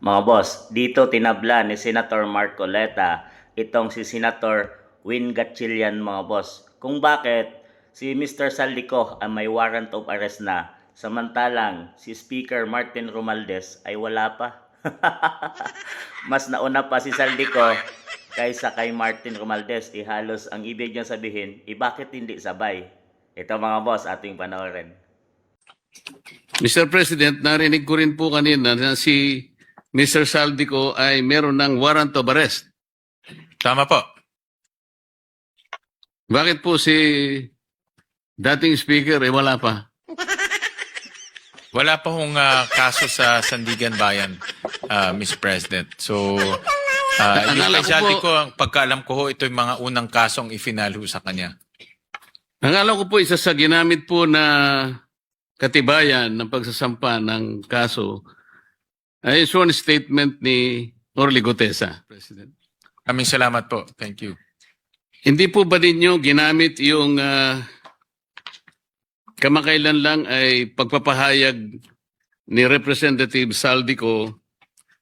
Mga boss, dito tinabla ni Senator Marcoleta itong si Senator Win Gatchalian mga boss. Kung bakit si Mr. Saldico ay may warrant of arrest na samantalang si Speaker Martin Romualdez ay wala pa. Mas nauna pa si Saldico kaysa kay Martin Romualdez. Ihalos ang ibig niyang sabihin, eh bakit hindi sabay? Ito mga boss, ating panoorin. Mr. President, narinig ko rin po kanina na si Mr. Saldico ay meron ng warrant of arrest. Tama po. Bakit po si dating speaker ay wala pa? Wala pa hong ah, kaso sa Sandigan Bayan, ah, Mr. President. So, uh, yung specialty ko, ang pagkaalam ko ho, ito yung mga unang kasong ifinal ho sa kanya. Ang alam ko po isa sa ginamit po na katibayan ng pagsasampa ng kaso ay sworn statement ni Orly Gutesa. President. Kaming salamat po. Thank you. Hindi po ba ninyo ginamit yung ah, kamakailan lang ay pagpapahayag ni Representative Saldico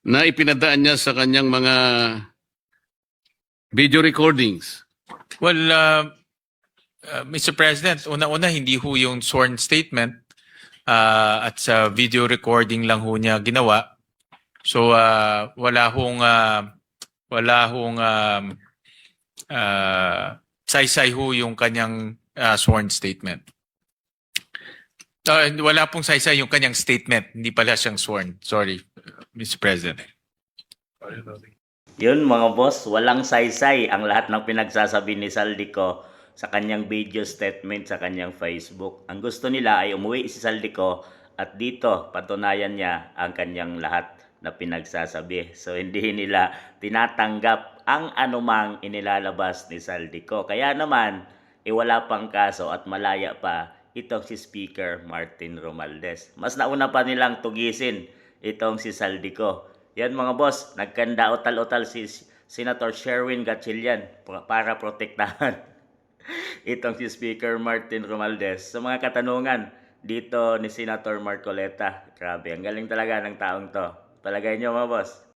na ipinadaan niya sa kanyang mga video recordings? Well, uh, uh, Mr. President, una-una hindi ho yung sworn statement uh, at sa video recording lang ho niya ginawa. So uh, wala hong uh, wala hong um, uh, saysay ho yung kanyang uh, sworn statement. Uh, wala pong saysay yung kanyang statement, hindi pala siyang sworn. Sorry, Mr. President. Yun mga boss, walang saysay ang lahat ng pinagsasabi ni Saldico sa kanyang video statement sa kanyang Facebook. Ang gusto nila ay umuwi si Saldico at dito patunayan niya ang kanyang lahat na pinagsasabi. So hindi nila tinatanggap ang anumang inilalabas ni Saldico. Kaya naman, iwala pang kaso at malaya pa itong si Speaker Martin Romualdez. Mas nauna pa nilang tugisin itong si Saldico. Yan mga boss, nagkanda utal-utal si Senator Sherwin Gatchalian para protektahan itong si Speaker Martin Romualdez sa mga katanungan dito ni Senator Marcoleta. Grabe, ang galing talaga ng taong to. Palagay niyo mga boss.